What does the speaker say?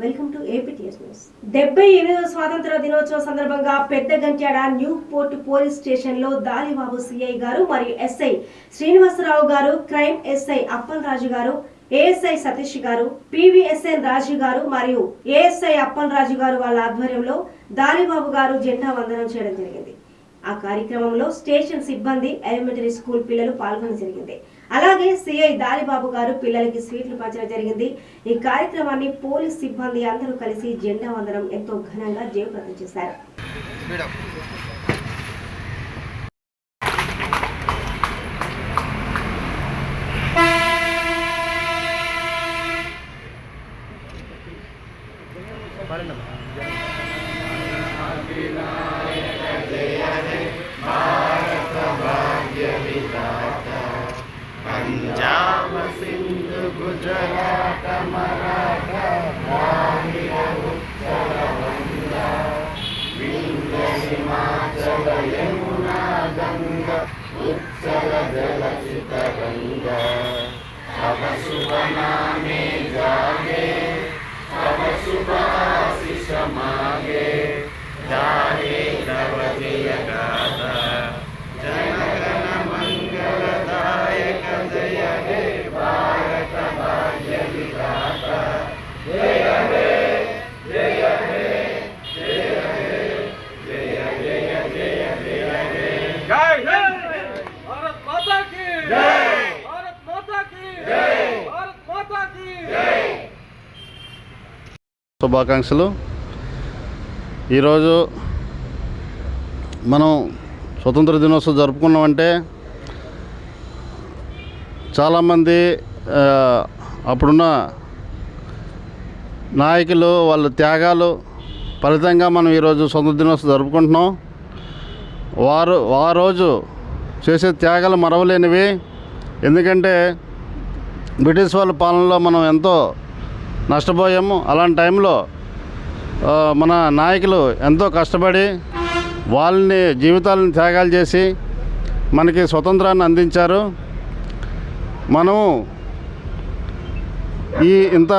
Welcome to APTS news డెబ్బై ఎనిమిదవ స్వాతంత్ర దినోత్సవ సందర్భంగా Pedda Gantyada New Port police స్టేషన్లో దాలిబాబు సిఐ గారు మరియు ఎస్ఐ శ్రీనివాసరావు గారు క్రైమ్ ఎస్ఐ అప్పల్ రాజు గారు ఏఎస్ఐ సతీష్ గారు పివిఎస్ఎన్ రాజు గారు మరియు ఏఎస్ఐ అప్పల్ రాజు గారు వాళ్ళ ఆధ్వర్యంలో దాలిబాబు గారు జెండా వందనం చేయడం జరిగింది. ఆ కార్యక్రమంలో స్టేషన్ సిబ్బంది ఎలిమెంటరీ స్కూల్ పిల్లలు పాల్గొనడం జరిగింది. అలాగే సిఐ దాలిబాబు గారు పిల్లలకి స్వీట్లు పంచడం జరిగింది. ఈ కార్యక్రమాన్ని పోలీస్ సిబ్బంది అందరూ కలిసి జెండా వందనం ఎంతో ఘనంగా జయప్రదం చేశారు. पंजाब सिंधु गुजरात मराठा ग्रामीण उत्तर हिमाचल यमुना गंगा उत्सल जलचित गंगा तब शुभ नामे जागे तब शुभ आशिष मागे जागे तब శుభాకాంక్షలు. ఈరోజు మనం స్వతంత్ర దినోత్సవం జరుపుకున్నామంటే చాలామంది అప్పుడున్న నాయకులు వాళ్ళ త్యాగాలు ఫలితంగా మనం ఈరోజు స్వతంత్ర దినోత్సవం జరుపుకుంటున్నాం. వారు ఆ రోజు చేసే త్యాగాలు మరవలేనివి. ఎందుకంటే బ్రిటిష్ వాళ్ళ పాలనలో మనం ఎంతో నష్టపోయాము. అలాంటి టైంలో మన నాయకులు ఎంతో కష్టపడి వాళ్ళని జీవితాలను త్యాగాలు చేసి మనకి స్వతంత్రాన్ని అందించారు. మనము ఈ ఇంత